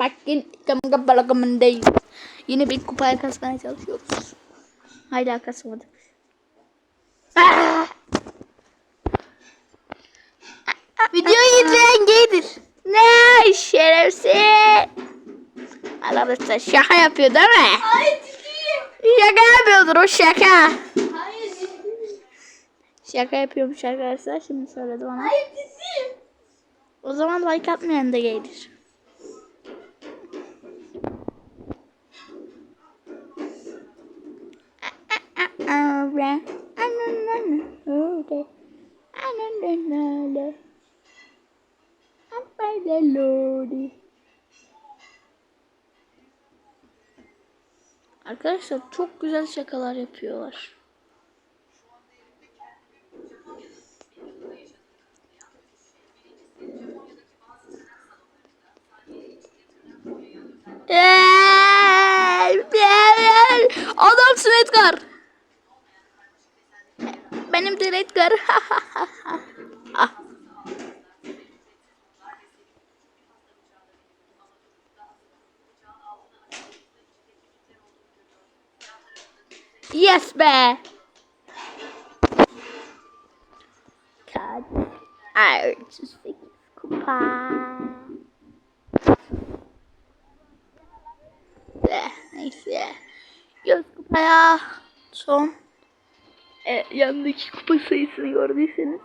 Bak yine balakımındayız. Yine bir kupaya kasmaya çalışıyoruz. Haydi kasmadık. Ah! Videoyu izleyen gaydir. Ne şerefsiz. Arkadaşlar şaka yapıyor değil mi? Hayır ciddiyim. Şaka yapıyordur o şaka. Hayır ciddiyim. Şaka yapıyormuş arkadaşlar. Şimdi söyledi bana. Hayır ciddiyim. O zaman like atmayan da gelir. Arkadaşlar çok güzel şakalar yapıyorlar. Adamsın Edgar. Benimdir Edgar. yes be. Kaç. Ay, 38 kupa. Eh, neyse. Göz kupaya son. E, yanındaki kupa sayısını gördüyseniz.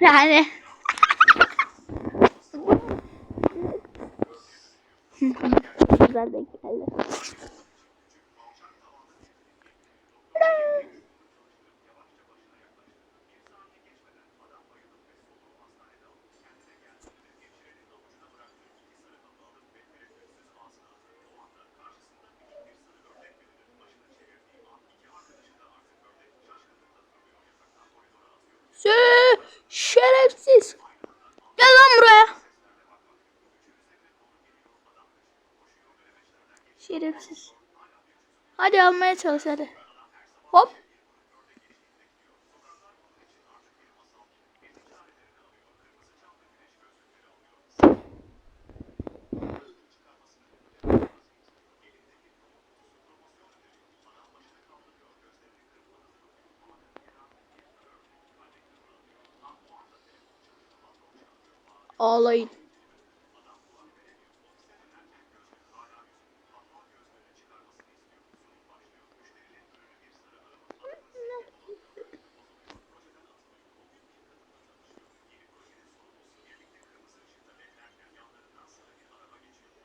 Yani. Güzel denk geldi. Şerefsiz. Gel lan buraya. Şerefsiz. Hadi almaya çalış hadi. Hop. Ağlayın.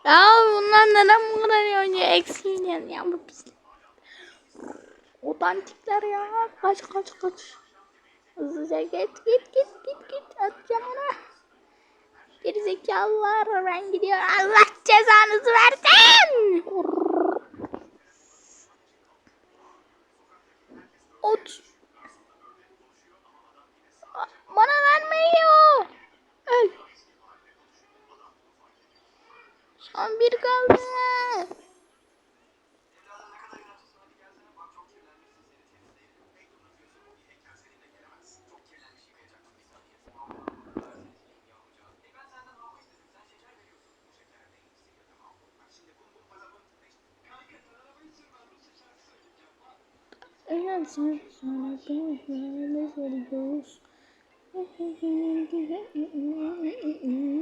Ya bunlar neden bu kadar oynuyor? Eksiğin ya bu pislik. Otantikler ya. Kaç kaç kaç. Hızlıca git git git. Gerizekalılar ben gidiyorum. Allah cezanızı versin. Ot. Bana vermiyor. Öl. Son bir kaldı. Eğer sen sonra beni soruyoruz. Yine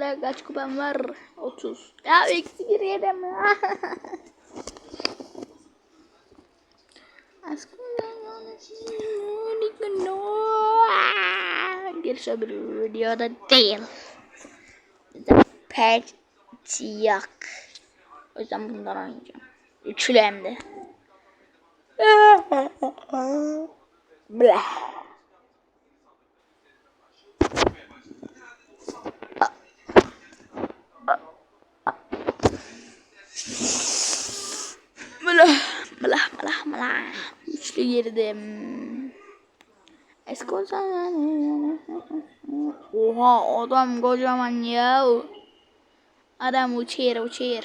de kaç kupam var? 30. Ya eksi bir yedim bir videoda değil. Pet yok. O yüzden bundan oynayacağım. Üçlü hem de. Bleh. Mılah. Üçlü girdim. Esko Oha adam kocaman ya. Adam uçuyor uçuyor.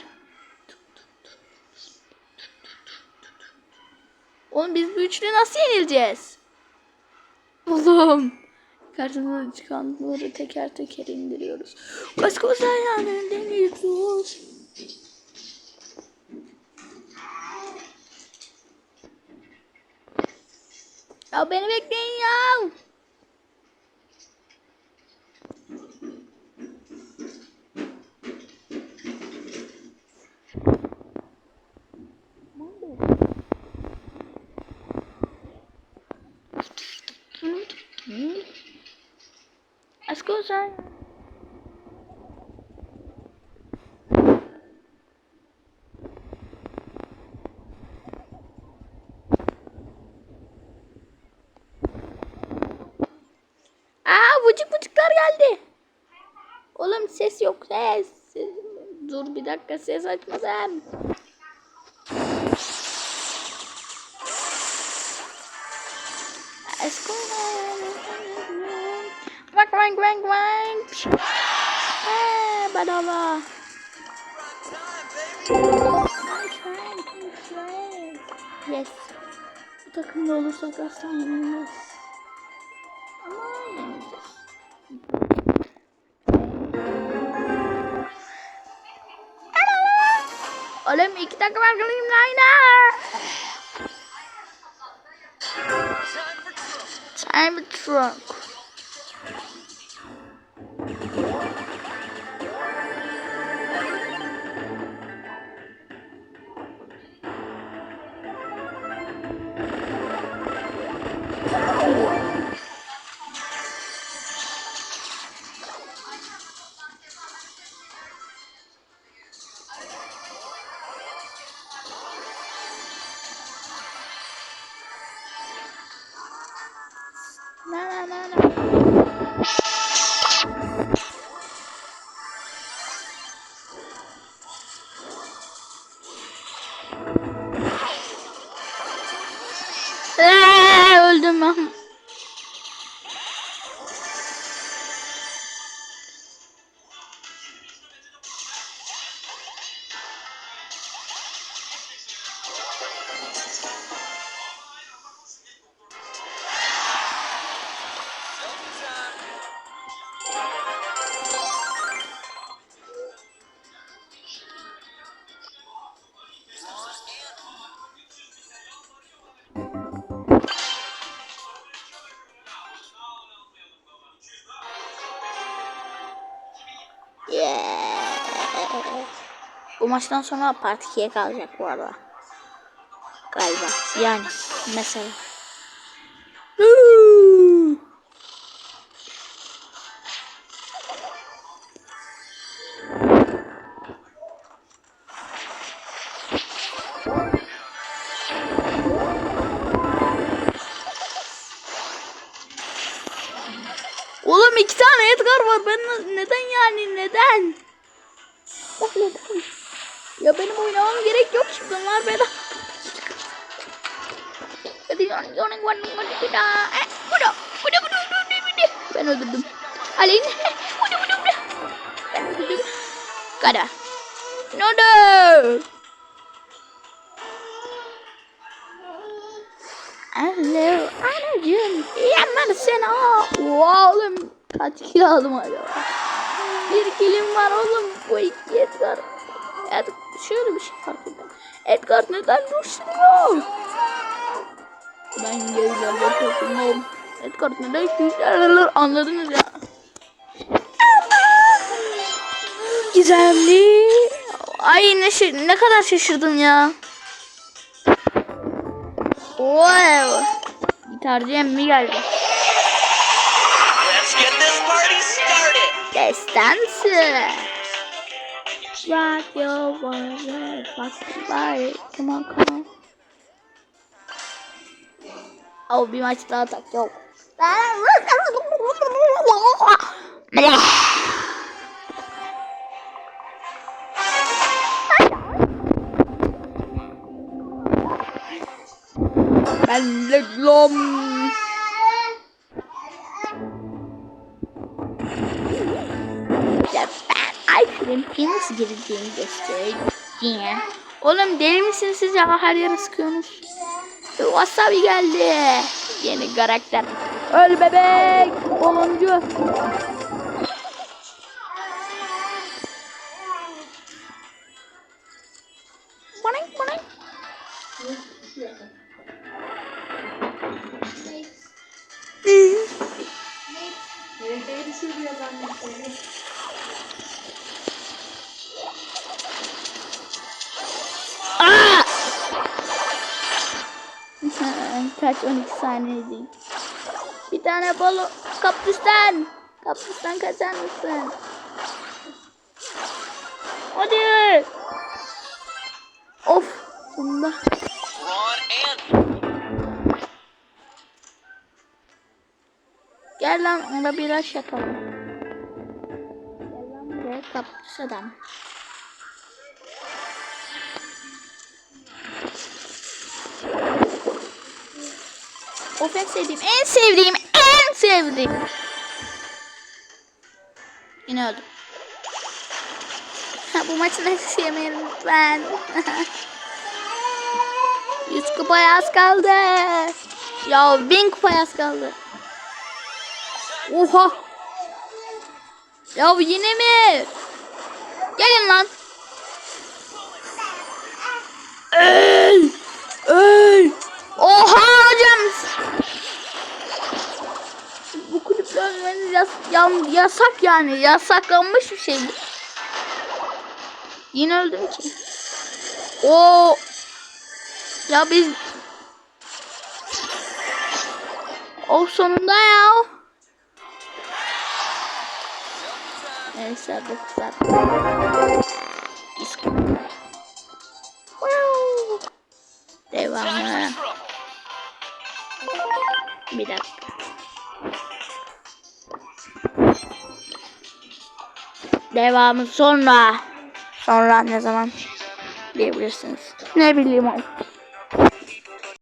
Oğlum biz bu üçlü nasıl yenileceğiz? Oğlum. Karşımıza çıkanları teker teker indiriyoruz. Başka yani deniyoruz. Ya beni bekleyin ya. Scusa. Aa Oğlum ses yok ses. Dur bir dakika ses açmasam. Wank wank wank wank. Eee bedava. Yes. Bu takımda olursak asla yenilmez. Ama yenileceğiz. Oğlum iki takım arkadaşım aynı. Time truck. Yeah. Bu maçtan sonra part 2'ye kalacak bu arada. Galiba. Yani mesela. Oğlum iki tane Edgar var. Ben neden yani neden? Bak neden? Ya benim oynamam gerek yok ki bunlar bela. Yon yon yon bir daha. Eh, bu da bu da bu da bu da bu da. Ben öldürdüm. Alin. Bu da bu da bu da. Ben öldürdüm. Kada. No no. Alo anacığım. Yanlar seni ha. Oğlum kaç kilo aldım acaba? Bir kilim var oğlum. Bu iki Edgar. Ed şöyle bir şey fark ettim. Edgar neden düşüyor? Ben gerilerde korkmuyorum. Edgar neden düşüyor? Anladınız ya. Gizemli. Ay ne, ne kadar şaşırdım ya. Wow. Gitarcı emmi geldi. Let's get this party started. Destansı. Rock your world, rock your body. Come on, come on. Ama bir maç daha tak yok. Ben Leglom. Ya ben Ayşe'nin nasıl gireceğini göstereceğim. Oğlum deli misiniz siz ya her yere sıkıyorsunuz. Wasabi geldi. Yeni karakter. Öl bebek. Baloncu. Bana bana. Nereye düşürüyor zannettim. Aa! Kaç 12 saniye değil. Bir tane balon kaptüsten. Kaptüsten kaçar mısın? Hadi. Of. Sonunda. Gel lan ona bir aş yapalım. Gel lan buraya kaptüs adam. Of en sevdiğim, en sevdiğim, en sevdiğim. Yine öldüm. Bu maçı da yemeyelim lütfen. 100 kupaya az kaldı. Ya 1000 kupaya az kaldı. Oha. Ya yine mi? Gelin lan. Yasak yani. Yasaklanmış bir şey bu. Yine öldüm ki. O ya biz o sonunda ya. Neyse 9 saat. Devamı. time for trouble. Bir dakika. Devamı sonra. Sonra ne zaman diyebilirsiniz. Ne bileyim oğlum.